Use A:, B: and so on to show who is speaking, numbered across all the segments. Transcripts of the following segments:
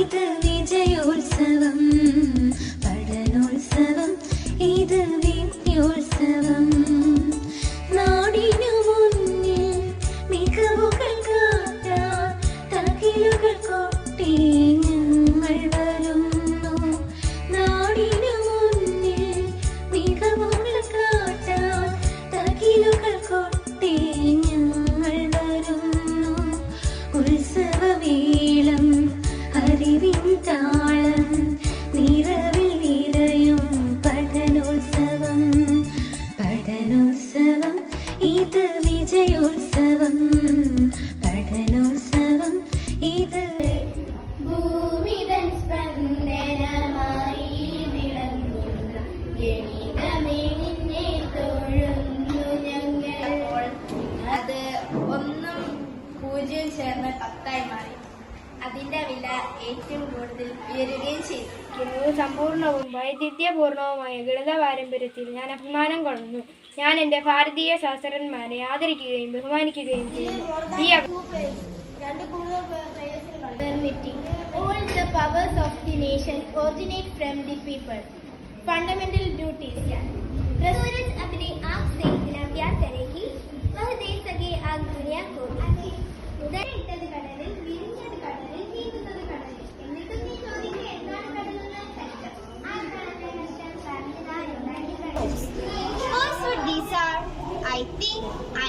A: ഇത് വിജയോത്സവം. ഇത് വിജയോത്സവം പഠനോത്സവം. ഇത്
B: ഭൂമിതൻ സ്പന്ദനമായി വിളങ്ങുന്ന ഗണിതമേ നിന്നെ തൊഴുന്നു ഞങ്ങൾ. അത് ഒന്നും പൂജ്യം ചേർന്ന് പത്തായി മാറി. അതിന്റെ വില ഏറ്റവും കൂടുതൽ ഉയരുകയും ചെയ്തു
C: ഇരിക്കുന്നു. സമ്പൂർണവും വൈദ്യുതപൂർണവുമായ ഗണിത പാരമ്പര്യത്തിൽ ഞാൻ അഭിമാനം കൊള്ളുന്നു ഞാൻ എന്റെ ഭാരതീയ ശാസ്ത്രജ്ഞന്മാരെ ആദരിക്കുകയും ബഹുമാനിക്കുകയും ചെയ്യുന്നു ഈ
B: All the powers of the nation originate from the people. Fundamental duties.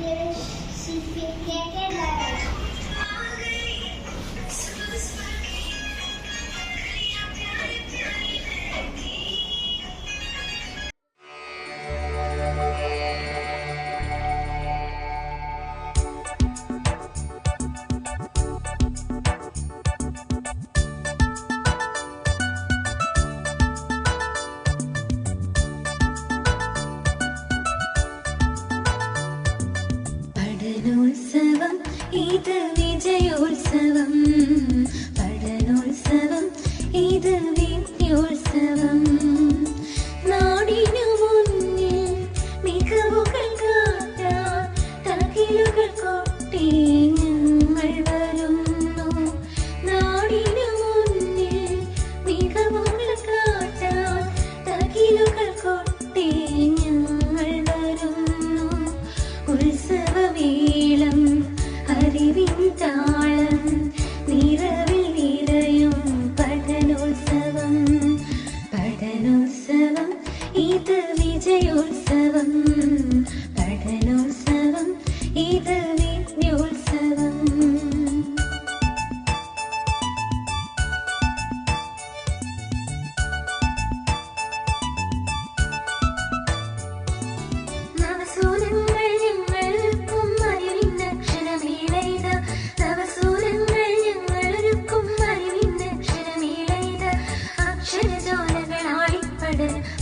A: significa que la இது விஜயோற்சவம் படனோற்சவம். இது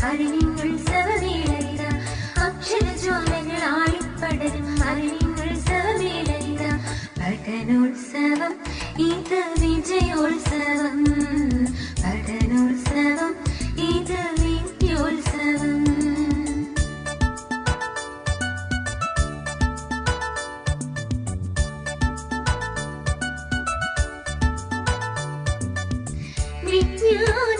A: അക്ഷരജോലകളാളിപ്പടരും അറിവിന്നുത്സവമേളയിത അക്ഷരജോലകളാളിപ്പടരും അറിവിന്നുത്സവമേളയിത പഠനോത്സവം ഇത് വിജയോത്സവം. പഠനോത്സവം ഇത് വിദ്യോത്സവം വിജ്ഞാന